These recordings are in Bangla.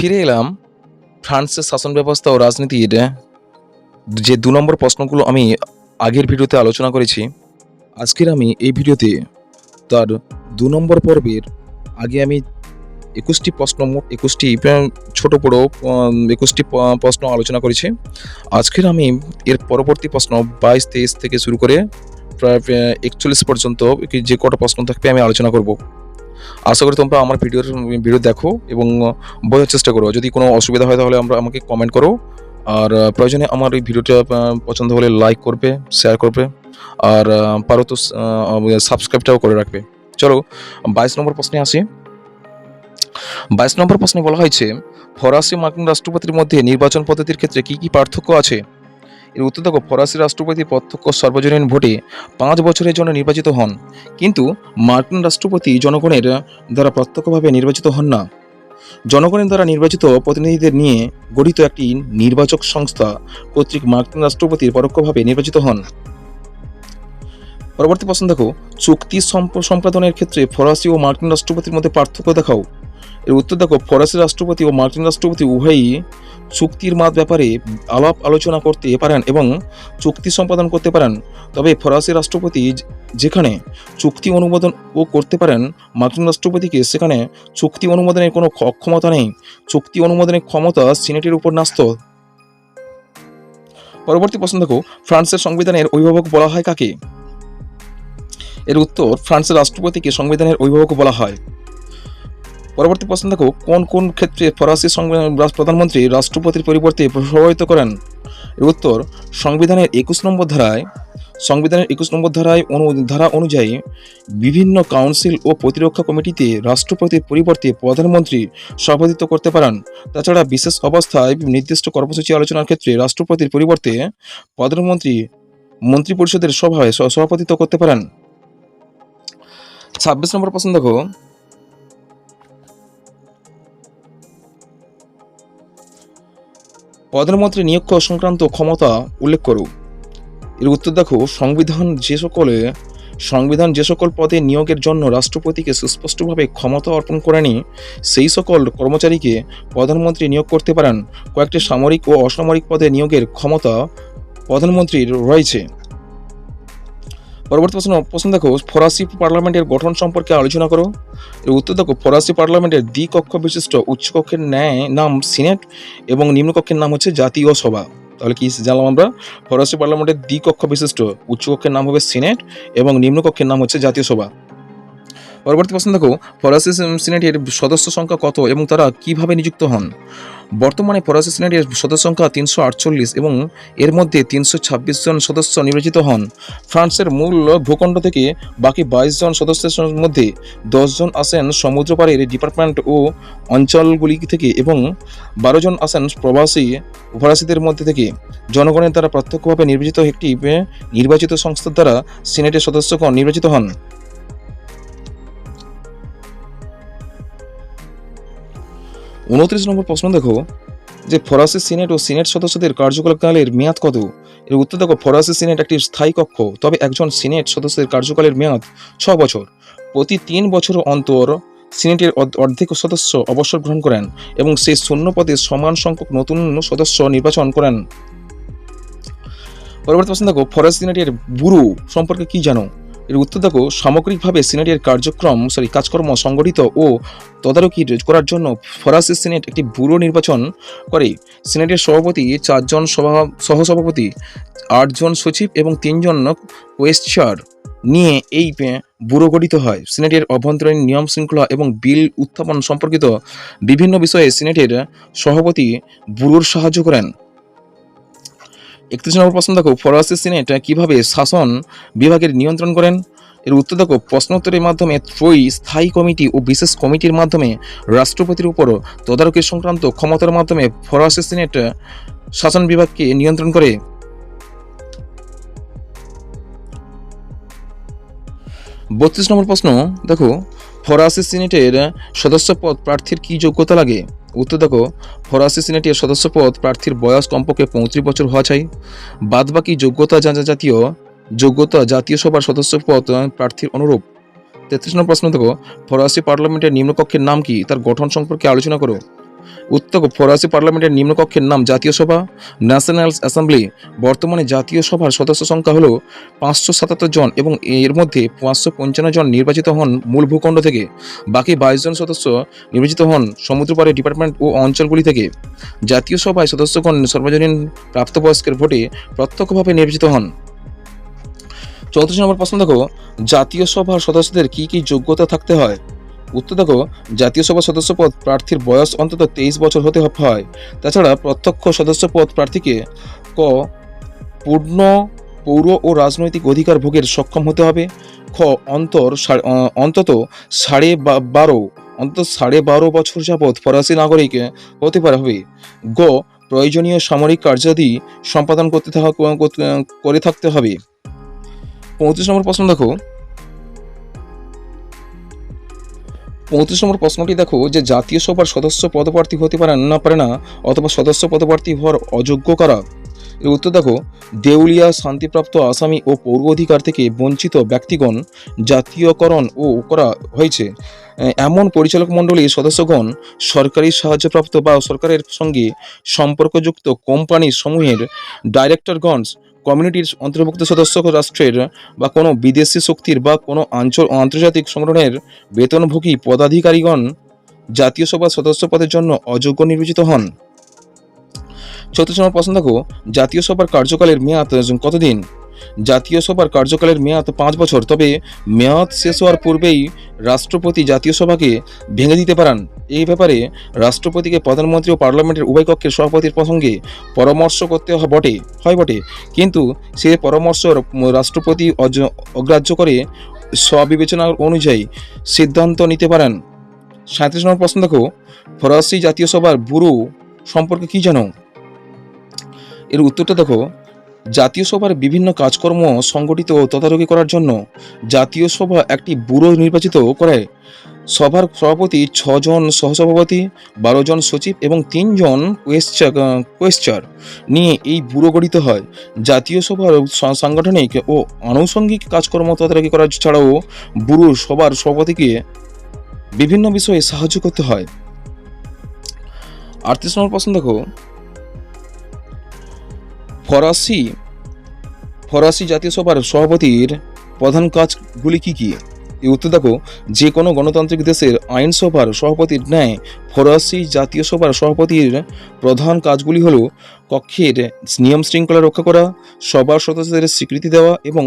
ফিরে এলাম ফ্রান্সের শাসন ব্যবস্থা ও রাজনীতির যে দু নম্বর প্রশ্নগুলো আমি আগের ভিডিওতে আলোচনা করেছি, আজকের আমি এই ভিডিওতে তার দু নম্বর পর্বের আগে আমি একুশটি প্রশ্ন মোট একুশটি ছোট বড় একুশটি প্রশ্ন আলোচনা করেছি। আজকের আমি এর পরবর্তী প্রশ্ন বাইশ, তেইশ থেকে শুরু করে প্রায় একচল্লিশ পর্যন্ত যে কটা প্রশ্ন থাকবে আমি আলোচনা করব। আশা করি তোমরা আমার ভিডিওর ভিডিও দেখো এবং বোঝার চেষ্টা করো। যদি কোনো অসুবিধা হয় তাহলে আমরা আমাকে কমেন্ট করো। আর প্রয়োজনে আমার এই ভিডিওটা পছন্দ হলে লাইক করবে শেয়ার করবে। আর পারো তো সাবস্ক্রাইবটাও করে রাখবে। চলো, বাইশ নম্বর প্রশ্নে আসি। বাইশ নম্বর প্রশ্নে বলা হয়েছে, ফরাসি মার্কিন রাষ্ট্রপতির মধ্যে নির্বাচন পদ্ধতির ক্ষেত্রে কি কি পার্থক্য আছে? এর উত্তর ফরাসি রাষ্ট্রপতি প্রত্যক্ষ সর্বজনীন ভোটে পাঁচ বছরের জন্য নির্বাচিত হন। কিন্তু মার্কিন রাষ্ট্রপতি জনগণের দ্বারা প্রত্যক্ষভাবে নির্বাচিত হন না। জনগণের দ্বারা নির্বাচিত প্রতিনিধিদের নিয়ে গঠিত একটি নির্বাচক সংস্থা কর্তৃক মার্কিন রাষ্ট্রপতি পরোক্ষভাবে নির্বাচিত হন। পরবর্তী প্রশ্ন দেখো, চুক্তি সম্প- সম্পাদনের ক্ষেত্রে ফরাসি ও মার্কিন রাষ্ট্রপতির মধ্যে পার্থক্য দেখাও। এর উত্তর দেখো, ফরাসি রাষ্ট্রপতি ও মার্কিন রাষ্ট্রপতি উভয়ই চুক্তির মাত ব্যাপারে আলাপ আলোচনা করতে পারেন এবং চুক্তি সম্পাদন করতে পারেন। তবে ফরাসি রাষ্ট্রপতি যেখানে চুক্তি অনুমোদন ও করতে পারেন, মার্কিন রাষ্ট্রপতিকে সেখানে চুক্তি অনুমোদনের কোনো ক্ষমতা নেই। চুক্তি অনুমোদনের ক্ষমতা সিনেটের উপর ন্যস্ত। পরবর্তী প্রশ্ন দেখো, ফ্রান্সের সংবিধানের অভিভাবক বলা হয় কাকে? এর উত্তর, ফ্রান্সের রাষ্ট্রপতিকে সংবিধানের অভিভাবক বলা হয়। পরবর্তী প্রশ্ন দেখো, কোন কোন ক্ষেত্রে ফরাসি প্রধানমন্ত্রী রাষ্ট্রপতির পরিবর্তে প্রভাবিত করেন? এর উত্তর, সংবিধানের একুশ নম্বর ধারায়, সংবিধানের একুশ নম্বর ধারায় অনু, ধারা অনুযায়ী বিভিন্ন কাউন্সিল ও প্রতিরক্ষা কমিটিতে রাষ্ট্রপতির পরিবর্তে প্রধানমন্ত্রী সভাপতিত্ব করতে পারেন। তাছাড়া বিশেষ অবস্থায় নির্দিষ্ট কর্মসূচি আলোচনার ক্ষেত্রে রাষ্ট্রপতির পরিবর্তে প্রধানমন্ত্রী মন্ত্রিপরিষদের সভায় সভাপতিত্ব করতে পারেন। ছাব্বিশ নম্বর প্রশ্ন দেখো প্রধানমন্ত্রী নিয়োগ সংক্রান্ত ক্ষমতা উল্লেখ করুক। এর উত্তর দেখো, সংবিধান যে সকলে, সংবিধান যে সকল পদে নিয়োগের জন্য রাষ্ট্রপতিকে সুস্পষ্টভাবে ক্ষমতা অর্পণ করেনি, সেই সকল কর্মচারীকে প্রধানমন্ত্রী নিয়োগ করতে পারেন। কয়েকটি সামরিক ও অসামরিক পদে নিয়োগের ক্ষমতা প্রধানমন্ত্রীর রয়েছে। পরবর্তী প্রশ্ন প্রশ্ন দেখো, ফরাসি পার্লামেন্টের গঠন সম্পর্কে আলোচনা করো। উত্তর দেখো, ফরাসি পার্লামেন্টের দ্বিকক্ষ বিশিষ্ট উচ্চকক্ষের ন্যায় নাম সিনেট এবং নিম্নকক্ষের নাম হচ্ছে জাতীয় সভা। তাহলে কি জানলাম আমরা? ফরাসি পার্লামেন্টের দ্বিকক্ষ বিশিষ্ট উচ্চকক্ষের নাম হবে সিনেট এবং নিম্নকক্ষের নাম হচ্ছে জাতীয় সভা। পরবর্তী প্রশ্ন দেখো, ফরাসি সিনেটের সদস্য সংখ্যা কত এবং তারা কীভাবে নিযুক্ত হন? বর্তমানে ফরাসি সিনেটের সদস্য সংখ্যা তিনশো আটচল্লিশ এবং এর মধ্যে তিনশো ছাব্বিশ জন সদস্য নির্বাচিত হন। ফ্রান্সের মূল ভূখণ্ড থেকে বাকি বাইশ জন সদস্যের মধ্যে দশজন আসেন সমুদ্রপাড়ের ডিপার্টমেন্ট ও অঞ্চলগুলি থেকে এবং বারো জন আসেন প্রবাসী ফরাসিদের মধ্যে থেকে। জনগণের দ্বারা প্রত্যক্ষভাবে নির্বাচিত একটি নির্বাচিত সংস্থার দ্বারা সিনেটের সদস্যগণ নির্বাচিত হন। উনত্রিশ নম্বর প্রশ্ন দেখো, যে ফরাসি সিনেট ও সিনেট সদস্যদের কার্যকালের মেয়াদ কত? এর উত্তর দেখো, ফরাসি সিনেট একটি স্থায়ী কক্ষ, তবে একজন সিনেট সদস্যের কার্যকালের মেয়াদ ছ বছর। প্রতি তিন বছর অন্তর সিনেটের অর্ধেক সদস্য অবসর গ্রহণ করেন এবং সেই শূন্য পদে সমান সংখ্যক নতুন সদস্য নির্বাচন করেন। পরবর্তী প্রশ্ন দেখো, ফরাসি সিনেটের ব্যুরো সম্পর্কে কি জানো? এর উত্তর দেখো, সামগ্রিকভাবে সিনেটের কার্যক্রম সরি কাজকর্ম সংগঠিত ও তদারকি করার জন্য ফরাসি সিনেট একটি ব্যুরো নির্বাচন করে। সিনেটের সভাপতি চারজন সভা, সহসভাপতি, আটজন সচিব এবং তিনজন কোয়েশ্চার নিয়ে এই ব্যুরো গঠিত হয়। সিনেটের অভ্যন্তরীণ নিয়ম শৃঙ্খলা এবং বিল উত্থাপন সম্পর্কিত বিভিন্ন বিষয়ে সিনেটের সভাপতি ব্যুরোর সাহায্য করেন। একত্রিশ নম্বর প্রশ্ন দেখো ফরাসি সিনেট কীভাবে শাসন বিভাগের নিয়ন্ত্রণ করেন? এর উত্তর দেখো, প্রশ্নোত্তরের মাধ্যমে ত্রয়ী স্থায়ী কমিটি ও বিশেষ কমিটির মাধ্যমে রাষ্ট্রপতির উপর তদারকি সংক্রান্ত ক্ষমতার মাধ্যমে ফরাসি সিনেট শাসন বিভাগকে নিয়ন্ত্রণ করে। বত্রিশ নম্বর প্রশ্ন দেখো ফরাসি সিনেটের সদস্যপদ প্রার্থীর কি যোগ্যতা লাগে? উত্তর দেখো, ফরাসি সিনেটের সদস্যপদ প্রার্থীর বয়স কমপক্ষে পঁয়ত্রিশ বছর হওয়া চাই। বাদবাকি যোগ্যতা যা জাতীয়, যোগ্যতা জাতীয় সভার সদস্যপদ প্রার্থীর অনুরূপ। তেত্রিশ নম্বর প্রশ্ন দেখো, ফরাসি পার্লামেন্টের নিম্নকক্ষের নাম কি? তার গঠন সম্পর্কে আলোচনা করো। উত্তর ফরাসি পার্লামেন্টের নিম্নকক্ষের নাম জাতীয় সভা ন্যাশনাল অ্যাসেম্বলি বর্তমানে জাতীয় সভার সদস্য সংখ্যা হলো পাঁচশো সাতাত্তর জন এবং এর মধ্যে পাঁচশো পঞ্চান্ন জন নির্বাচিত হন মূল ভূখণ্ড থেকে। বাকি বাইশ জন সদস্য নির্বাচিত হন সমুদ্রপাড়ের ডিপার্টমেন্ট ও অঞ্চলগুলি থেকে। জাতীয় সভায় সদস্যগণ সর্বজনীন প্রাপ্তবয়স্কের ভোটে প্রত্যক্ষভাবে নির্বাচিত হন। চৌত্রিশ নম্বর প্রশ্ন দেখো, জাতীয় সভার সদস্যদের কি কি যোগ্যতা থাকতে হয়? উত্তর দেখো, জাতীয় সভা সদস্য পদ প্রার্থীর বয়স অন্তত তেইশ বছর হতে হয়। তাছাড়া প্রত্যক্ষ সদস্য পদ প্রার্থীকে ক, পূর্ণ, পৌর ও রাজনৈতিক অধিকার ভোগের সক্ষম হতে হবে। খ, অন্তর অন্তত সাড়ে বারো, অন্তত সাড়ে বারো বছর যাবৎ ফরাসি নাগরিক হতে পারে হবে। গ, প্রয়োজনীয় সামরিক কার্যাদি সম্পাদন করতে- করে থাকতে হবে। পঁয়ত্রিশ নম্বর প্রশ্ন দেখো পঁয়ত্রিশ নম্বর প্রশ্নটি দেখো, যে জাতীয় সভার সদস্য পদপ্রার্থী হতে পারে না পারে না, অথবা সদস্য পদপ্রার্থী হওয়ার অযোগ্য করা? এর উত্তর দেখো, দেউলিয়া শান্তিপ্রাপ্ত আসামি ও পৌর অধিকার থেকে বঞ্চিত ব্যক্তিগণ জাতীয়করণ ও করা হয়েছে। এমন পরিচালক মণ্ডলীর সদস্যগণ সরকারি সাহায্যপ্রাপ্ত বা সরকারের সঙ্গে সম্পর্কযুক্ত কোম্পানি সমূহের ডাইরেক্টরগণ কমিউনিটির অন্তর্ভুক্ত সদস্য রাষ্ট্রের বা কোনো বিদেশি শক্তির বা কোনো আঞ্চল, আন্তর্জাতিক সংগঠনের বেতনভোগী পদাধিকারীগণ জাতীয় সভার সদস্য পদের জন্য অযোগ্য নির্বাচিত হন। চতুর্থ নম্বর প্রশ্ন দেখো জাতীয় সভার কার্যকালের মেয়াদ কতদিন? জাতীয় সভার কার্যকালের মেয়াদ পাঁচ বছর। তবে মেয়াদ শেষ হওয়ার পূর্বেই রাষ্ট্রপতি জাতীয় সভাকে ভেঙে দিতে পারেন। এই ব্যাপারে রাষ্ট্রপতিকে প্রধানমন্ত্রী ও পার্লামেন্টের উভয় কক্ষের সভাপতির প্রসঙ্গে পরামর্শ করতে বটে, হয় বটে। কিন্তু সে পরামর্শ রাষ্ট্রপতি অগ্রাহ্য করে স্ববিবেচনা অনুযায়ী সিদ্ধান্ত নিতে পারেন। সাঁত্রিশ নম্বর প্রশ্ন দেখো, ফরাসি জাতীয় সভার ব্যুরো সম্পর্কে কি জানো? এর উত্তরটা দেখো জাতীয় সভার বিভিন্ন কাজকর্ম সংগঠিত ও তদারকি করার জন্য জাতীয় সভা একটি ব্যুরো নির্বাচিত করে। সভার সভাপতি ছজন সহসভাপতি, বারো জন সচিব এবং তিনজন কোয়েশ্চার নিয়ে এই ব্যুরো গঠিত হয়। জাতীয় সভার সাংগঠনিক ও আনুষঙ্গিক কাজকর্ম তদারকি করার ছাড়াও ব্যুরো সভার সভাপতিকে বিভিন্ন বিষয়ে সাহায্য করতে হয়। আটত্রিশ নম্বর প্রশ্ন দেখো। ফরাসি ফরাসি জাতীয় সভার সভাপতির প্রধান কাজগুলি কি কি? এই উত্তর দেখো, যে কোনো গণতান্ত্রিক দেশের আইনসভার সভাপতির ন্যায় ফরাসি জাতীয় সভার সভাপতির প্রধান কাজগুলি হলো কক্ষের নিয়ম শৃঙ্খলা রক্ষা করা, সবার সদস্যদের স্বীকৃতি দেওয়া এবং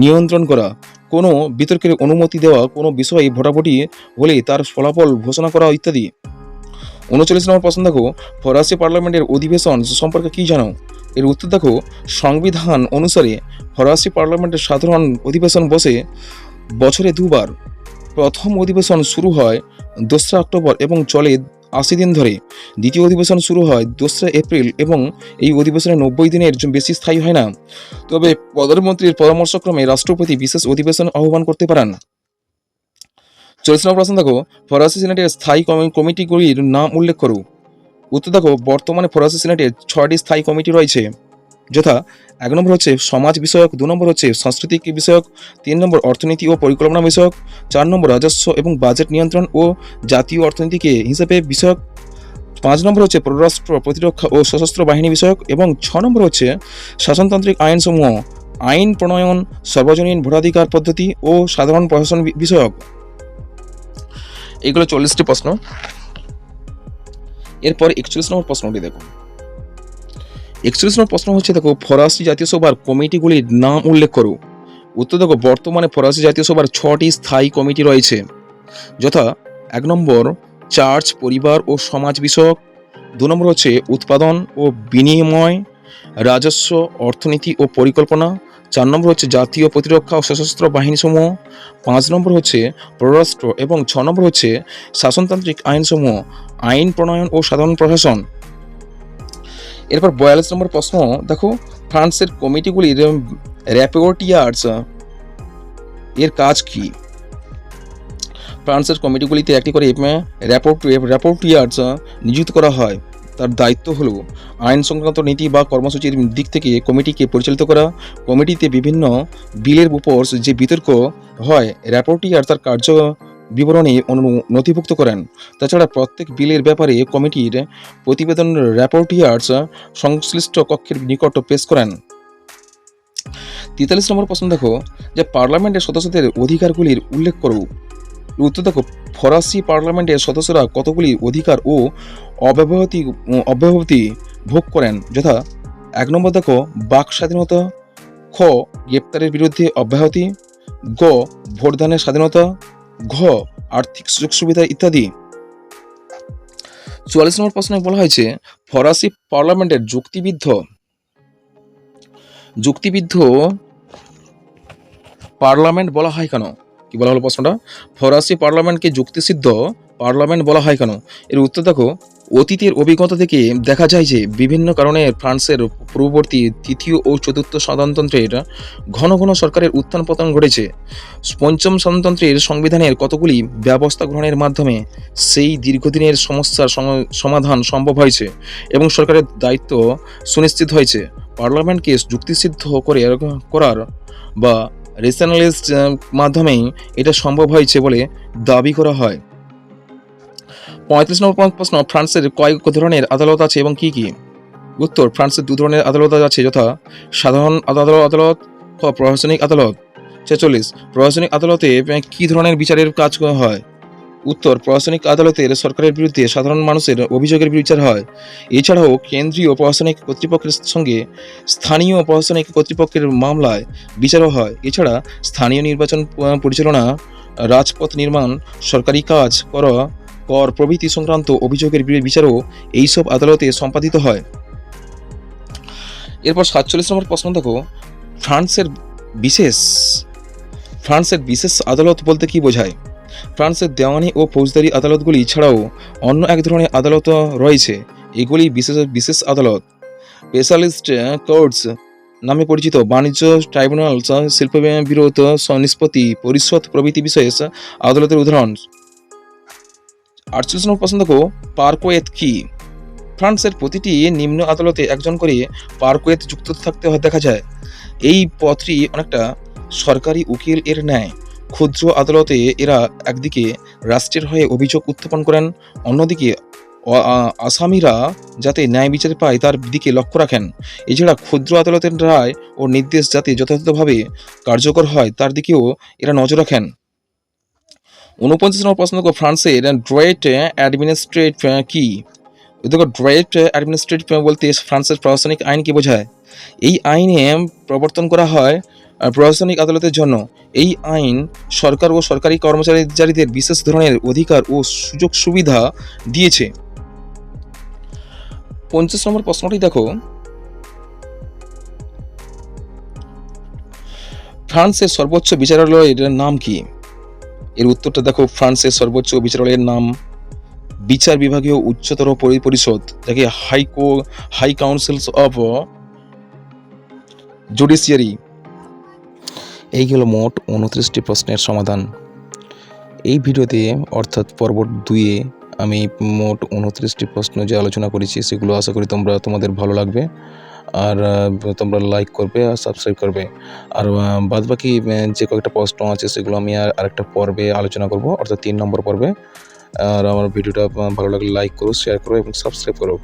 নিয়ন্ত্রণ করা। কোনো বিতর্কের অনুমতি দেওয়া, কোনো বিষয়ে ভোটাভুটি হলে তার ফলাফল ঘোষণা করা ইত্যাদি। উনচল্লিশ নম্বর প্রশ্ন দেখো, ফরাসি পার্লামেন্টের অধিবেশন সম্পর্কে কি জানো? এর উত্তর দেখো, সংবিধান অনুসারে ফরাসি পার্লামেন্টের সাধারণ অধিবেশন বসে বছরে দুবার। প্রথম অধিবেশন শুরু হয় দোসরা অক্টোবর এবং চলে আশি দিন ধরে। দ্বিতীয় অধিবেশন শুরু হয় দোসরা এপ্রিল এবং এই অধিবেশনে নব্বই দিনের বেশি স্থায়ী হয় না। তবে প্রধানমন্ত্রীর পরামর্শক্রমে রাষ্ট্রপতি বিশেষ অধিবেশন আহ্বান করতে পারেন। চল্লিশ নম্বর প্রশ্ন দেখো, ফরাসি সিনেটের স্থায়ী কমিটিগুলির নাম উল্লেখ করো। উত্তর দেখো, বর্তমানে ফরাসি সিনেটের ছয়টি স্থায়ী কমিটি রয়েছে। যথা, এক নম্বর হচ্ছে সমাজ বিষয়ক, দু নম্বর হচ্ছে সাংস্কৃতিক বিষয়ক, তিন নম্বর অর্থনীতি ও পরিকল্পনা বিষয়ক, চার নম্বর রাজস্ব এবং বাজেট নিয়ন্ত্রণ ও জাতীয় অর্থনীতিকে হিসেবে বিষয়ক, পাঁচ নম্বর হচ্ছে পররাষ্ট্র প্রতিরক্ষা ও সশস্ত্র বাহিনী বিষয়ক এবং ছ নম্বর হচ্ছে শাসনতান্ত্রিক আইনসমূহ, আইন প্রণয়ন, সর্বজনীন ভোটাধিকার পদ্ধতি ও সাধারণ প্রশাসন বিষয়ক। এগুলো চল্লিশটি প্রশ্ন। এরপর একচল্লিশ নম্বর প্রশ্নটি দেখো একচল্লিশ নম্বর প্রশ্ন হচ্ছে, দেখো, ফরাসি জাতীয় সভার কমিটিগুলির নাম উল্লেখ করো। উত্তর দেখো, বর্তমানে ফরাসি জাতীয় সভার ছটি স্থায়ী কমিটি রয়েছে, যথা এক নম্বর চার্চ, পরিবার ও সমাজ বিষয়ক, দু নম্বর হচ্ছে উৎপাদন ও বিনিময়, রাজস্ব, অর্থনীতি ও পরিকল্পনা চার নম্বর হচ্ছে জাতীয় প্রতিরক্ষা ও সশস্ত্র বাহিনীসমূহ। পাঁচ নম্বর হচ্ছে পররাষ্ট্র এবং ছ নম্বর হচ্ছে শাসনতান্ত্রিক আইনসমূহ, আইন প্রণয়ন ও সাধারণ প্রশাসন। এরপর বয়াল্লিশ নম্বর প্রশ্ন, দেখো, ফ্রান্সের কমিটিগুলির র্যাপোর্টিয়ার্স এর কাজ কি? ফ্রান্সের কমিটিগুলিতে একটি করে র্যাপোর্ট র্যাপোর্টিয়ার্স নিযুক্ত করা হয়। তার দায়িত্ব হলো আইন সংক্রান্ত নীতি বা কর্মসূচির দিক থেকে কমিটিকে পরিচালিত করা। কমিটিতে বিভিন্ন বিলের উপর যে বিতর্ক হয় র্যাপোর্টিয়ার তার কার্য বিবরণী নথিভুক্ত করেন। তাছাড়া প্রত্যেক বিলের ব্যাপারে কমিটির প্রতিবেদন র্যাপোর্টিয়ার্স সংশ্লিষ্ট কক্ষের নিকট পেশ করেন। তেতাল্লিশ নম্বর প্রশ্ন দেখো, যে পার্লামেন্টের সদস্যদের অধিকারগুলির উল্লেখ করো। উত্তর দেখো, ফরাসি পার্লামেন্টের সদস্যরা কতগুলি অধিকার ও অব্যাহতি অব্যাহতি ভোগ করেন? যথা, এক নম্বর দেখো, বাক স্বাধীনতা, খ, গ্রেপ্তারের বিরুদ্ধে অব্যাহতি, গ, ভোটদানের স্বাধীনতা, ঘ, আর্থিক সুযোগ সুবিধা ইত্যাদি। চুয়াল্লিশ নম্বর প্রশ্নে বলা হয়েছে, ফরাসি পার্লামেন্টের যুক্তিবিদ্ধ যুক্তিবিদ্ধ পার্লামেন্ট বলা হয় কেন? কি বলা হলো প্রশ্নটা? ফরাসি পার্লামেন্টকে যুক্তিসিদ্ধ পার্লামেন্ট বলা হয় কেন? এর উত্তর দেখো, অতীতের অভিজ্ঞতা থেকে দেখা যায় যে বিভিন্ন কারণে ফ্রান্সের পূর্ববর্তী তৃতীয় ও চতুর্থ সাধারণতন্ত্রের ঘন ঘন সরকারের উত্থান পতন ঘটেছে। পঞ্চম সাধারণতন্ত্রের সংবিধানের কতগুলি ব্যবস্থা গ্রহণের মাধ্যমে সেই দীর্ঘদিনের সমস্যার সম- সমাধান সম্ভব হয়েছে এবং সরকারের দায়িত্ব সুনিশ্চিত হয়েছে? পার্লামেন্টকে যুক্তিসিদ্ধ করে, করার বা রেশনালিস্ট মাধ্যমেই এটা সম্ভব হয়েছে বলে দাবি করা হয়। পঁয়ত্রিশ নম্বর প্রশ্ন, ফ্রান্সের কয়েক ধরনের আদালত আছে এবং কি কি? উত্তর, ফ্রান্সের দু ধরনের আদালত আছে, যথা সাধারণ আদালত আদালত প্রশাসনিক আদালত? ছেচল্লিশ, প্রশাসনিক আদালতে কি ধরনের বিচারের কাজ হয়? উত্তর প্রশাসনিক আদালতের সরকারের বিরুদ্ধে সাধারণ মানুষের অভিযোগের বিচার হয়। এছাড়াও কেন্দ্রীয় প্রশাসনিক কর্তৃপক্ষের সঙ্গে স্থানীয় প্রশাসনিক কর্তৃপক্ষের মামলায় বিচারও হয়। এছাড়া স্থানীয় নির্বাচন পরিচালনা, রাজপথ নির্মাণ, সরকারি কাজ, কর কর প্রভৃতি সংক্রান্ত অভিযোগের বিচারও এইসব আদালতে সম্পাদিত হয়। এরপর সাতচল্লিশ নম্বর প্রশ্ন দেখো, ফ্রান্সের বিশেষ ফ্রান্সের বিশেষ আদালত বলতে কি বোঝায়? ফ্রান্সের দেওয়ানি ও ফৌজদারি আদালতগুলি ছাড়াও অন্য এক ধরনের আদালত রয়েছে। এগুলি বিশেষ বিশেষ আদালত। স্পেশালিস্ট কোর্টস নামে পরিচিত বাণিজ্য ট্রাইব্যুনাল শিল্প বিরোধ নিষ্পত্তি, পরিষদ প্রভৃতি বিষয়ে আদালতের উদাহরণ। আটচল্লিশ নম্বর প্রশ্ন দেখো পার্কোয়েত কি? ফ্রান্সের প্রতিটি নিম্ন আদালতে একজন করে পার্কোয়েত যুক্ত থাকতে দেখা যায়। এই পথটি অনেকটা সরকারি উকিল এর ন্যায়। ক্ষুদ্র আদালতে এরা একদিকে রাষ্ট্রের হয়ে অভিযোগ উত্থাপন করেন, অন্যদিকে আসামিরা যাতে ন্যায় বিচার পায় তার দিকে লক্ষ্য রাখেন। এছাড়া ক্ষুদ্র আদালতের রায় ও নির্দেশ যাতে যথাযথভাবে কার্যকর হয়, তার দিকেও এরা নজর রাখেন। উনপঞ্চাশ নম্বর প্রশ্ন দেখো, ফ্রান্সের ড্রয়েট অ্যাডমিনিস্ট্রেট কি? দেখো, ড্রয়েট অ্যাডমিনিস্ট্রেট বলতে ফ্রান্সের প্রশাসনিক আইন কি বোঝায়? এই আইনে প্রবর্তন করা হয় প্রশাসনিক আদালতের জন্য এই আইন সরকার ও সরকারি কর্মচারীদের বিশেষ ধরনের অধিকার ও সুযোগ সুবিধা দিয়েছে। পঞ্চাশ নম্বর প্রশ্নটি দেখো। ফ্রান্সের সর্বোচ্চ বিচারালয়ের নাম কি? এর উত্তরটা দেখো, ফ্রান্সের সর্বোচ্চ বিচারালয়ের নাম বিচার বিভাগীয় উচ্চতর পরি- পরিষদ, যাকে high high councils of judiciary এই হলো মোট উনত্রিশটি প্রশ্নের সমাধান। এই ভিডিওতে, অর্থাৎ পর্ব দুইয়ে, আমি মোট উনত্রিশটি প্রশ্ন যে আলোচনা করেছি, সেগুলো আশা করি তোমরা, তোমাদের ভালো লাগবে। আর তোমরা লাইক করবে আর সাবস্ক্রাইব করবে। আর বাদ বাকি যে কয়েকটা প্রশ্ন আছে, সেগুলো আমি আর আরেকটা পর্বে আলোচনা করব, অর্থাৎ তিন নম্বর পর্বে। আর আমার ভিডিওটা ভালো লাগলে লাইক করো শেয়ার করো এবং সাবস্ক্রাইব করো।